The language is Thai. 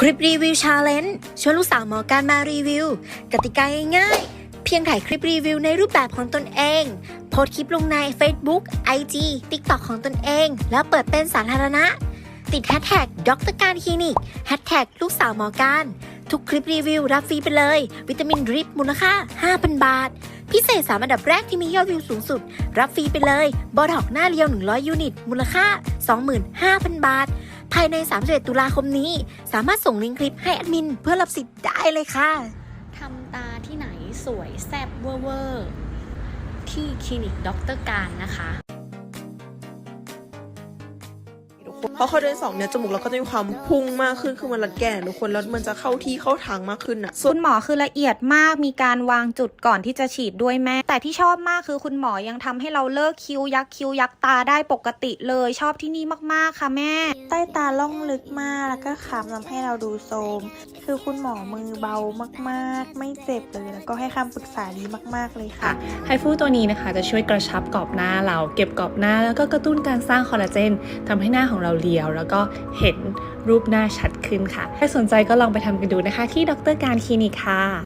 คลิปรีวิวชาเลนจ์ชวนลูกสาวหมอการมารีวิว กติกาง่ายๆ เพียงถ่ายคลิปรีวิวในรูปแบบของตนเอง โพสคลิปลงใน Facebook IG TikTok ของตนเอง แล้วเปิดเป็นสาธารณะ ติดแฮชแท็กด็อกเตอร์การคลินิกแฮชแท็กลูกสาวหมอการ ทุกคลิปรีวิวรับฟรีไปเลย วิตามินดริปมูลค่า 5,000 บาท พิเศษสามอันดับแรกที่มียอดวิวสูงสุด รับฟรีไปเลยบอทอกหน้าเรียว 100 ยูนิต มูลค่า 25,000 บาท ภายใน 31 ตุลาคมนี้ สามารถส่งลิงก์คลิปให้แอดมิน เพื่อรับสิทธิ์ได้เลยค่ะทำตาที่ไหนสวยแซ่บเวอร์เวอร์ที่คลินิกด็อกเตอร์การนะคะ เพราะเขาเดินสองเนี่ยจมูกเราก็จะมีความพุ่งมากขึ้นคือมันรัดแก่นทุกคนแล้วมันจะเข้าที่เข้าทางมากขึ้นอะส่วนคุณหมอคือละเอียดมากมีการวางจุดก่อนที่จะฉีดด้วยแม่ แต่ที่ชอบมากคือคุณหมอยังทำให้เราเลิกคิ้วยักคิ้วยักตาได้ปกติเลยชอบที่นี่มากๆค่ะแม่ ใต้ตาล่องลึกมากแล้วก็ขำทำให้เราดูโทรมคือคุณหมอมือเบามากๆ ไม่เจ็บเลยแล้วก็ให้คำปรึกษาดีมาก ๆเลยค่ะไฮฟูตัวนี้นะคะ จะช่วยกระชับกรอบหน้าเราเก็บกรอบหน้าแล้วก็กระตุ้นการสร้างคอลลาเจนทำให้หน้าของเราเรียว แล้วก็เห็นรูปหน้าชัดขึ้นค่ะ ถ้าสนใจก็ลองไปทำกันดูนะคะ ที่ดรการคลินิกค่ะ